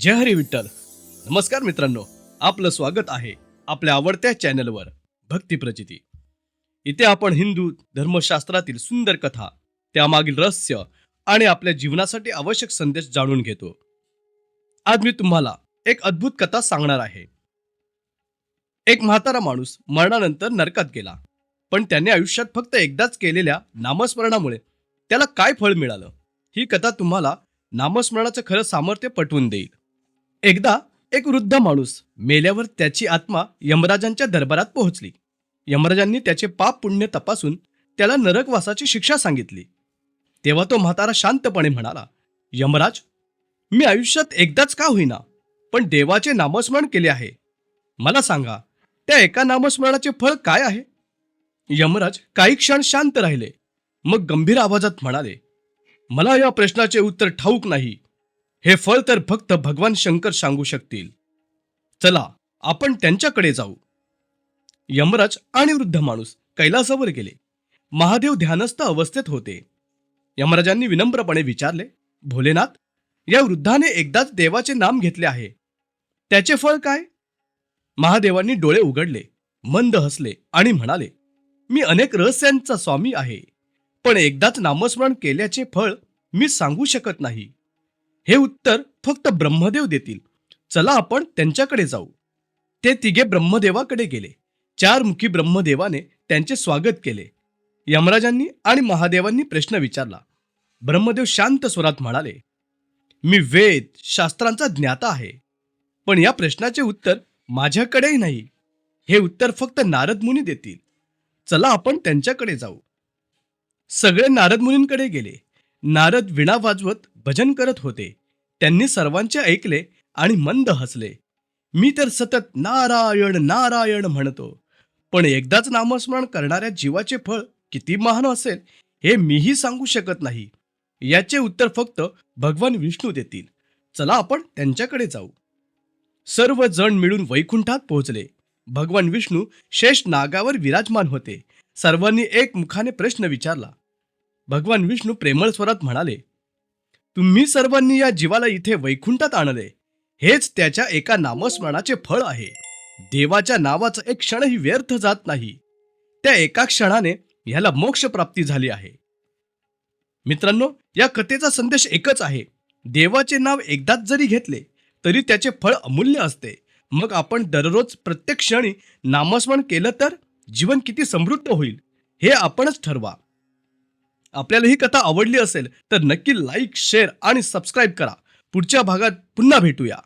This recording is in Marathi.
जय हरी विठ्ठल. नमस्कार मित्रांनो आपलं स्वागत आहे आपल्या आवडत्या चॅनलवर भक्ती प्रचिती. इथे आपण हिंदू धर्मशास्त्रातील सुंदर कथा त्यामागील रहस्य आणि आपल्या जीवनासाठी आवश्यक संदेश जाणून घेतो. आज मी तुम्हाला एक अद्भुत कथा सांगणार आहे. एक म्हातारा माणूस मरणानंतर नरकात गेला पण त्याने आयुष्यात फक्त एकदाच केलेल्या नामस्मरणामुळे त्याला काय फळ मिळालं? ही कथा तुम्हाला नामस्मरणाचं खरं सामर्थ्य पटवून देईल. एकदा एक वृद्ध माणूस मेल्यावर त्याची आत्मा यमराजांच्या दरबारात पोहोचली. यमराजांनी त्याचे पाप पुण्य तपासून त्याला नरकवासाची शिक्षा सांगितली. तेव्हा तो म्हातारा शांतपणे म्हणाला यमराज मी आयुष्यात एकदाच का होईना पण देवाचे नामस्मरण केले आहे. मला सांगा त्या एका नामस्मरणाचे फळ काय आहे? यमराज काही क्षण शांत राहिले. मग गंभीर आवाजात म्हणाले मला या प्रश्नाचे उत्तर ठाऊक नाही. हे फळ तर फक्त भगवान शंकर सांगू शकतील. चला आपण त्यांच्याकडे जाऊ. यमराज आणि वृद्ध माणूस कैलासावर गेले. महादेव ध्यानस्थ अवस्थेत होते. यमराजांनी विनम्रपणे विचारले भोलेनाथ या वृद्धाने एकदाच देवाचे नाम घेतले आहे. त्याचे फळ काय? महादेवांनी डोळे उघडले मंद हसले आणि म्हणाले मी अनेक रहस्यांचा स्वामी आहे पण एकदाच नामस्मरण केल्याचे फळ मी सांगू शकत नाही. हे उत्तर फक्त ब्रह्मदेव देतील. चला आपण त्यांच्याकडे जाऊ. ते तिघे ब्रह्मदेवाकडे गेले. चार मुखी ब्रह्मदेवाने त्यांचे स्वागत केले. यमराजांनी आणि महादेवांनी प्रश्न विचारला. ब्रह्मदेव शांत स्वरात म्हणाले मी वेद शास्त्रांचा ज्ञाता आहे. पण या प्रश्नाचे उत्तर माझ्याकडेही नाही. हे उत्तर फक्त नारद मुनी देतील. चला आपण त्यांच्याकडे जाऊ. सगळे नारद मुनींकडे गेले. नारद विणा वाजवत भजन करत होते. त्यांनी सर्वांचे ऐकले आणि मंद हसले. मी तर सतत नारायण नारायण म्हणतो. पण एकदाच नामस्मरण करणाऱ्या जीवाचे फळ किती महान असेल हे मीही सांगू शकत नाही. याचे उत्तर फक्त भगवान विष्णू देतील. चला आपण त्यांच्याकडे जाऊ. सर्व जण मिळून वैकुंठात पोहोचले. भगवान विष्णू शेष नागावर विराजमान होते. सर्वांनी एक मुखाने प्रश्न विचारला. भगवान विष्णू प्रेमळ स्वरात म्हणाले तुम्ही सर्वांनी या जीवाला इथे वैकुंठात आणले. हेच त्याच्या एका नामस्मरणाचे फळ आहे. देवाच्या नावाचा एक क्षणही व्यर्थ जात नाही. त्या एका क्षणाने ह्याला मोक्ष प्राप्ती झाली आहे. मित्रांनो या कथेचा संदेश एकच आहे. देवाचे नाव एकदाच जरी घेतले तरी त्याचे फळ अमूल्य असते. मग आपण दररोज प्रत्येक क्षणी नामस्मरण केलं तर जीवन किती समृद्ध होईल हे आपणच ठरवा. आपल्याला ही कथा आवडली असेल तर नक्की लाईक शेअर आणि सबस्क्राईब करा. पुढच्या भागात पुन्हा भेटूया.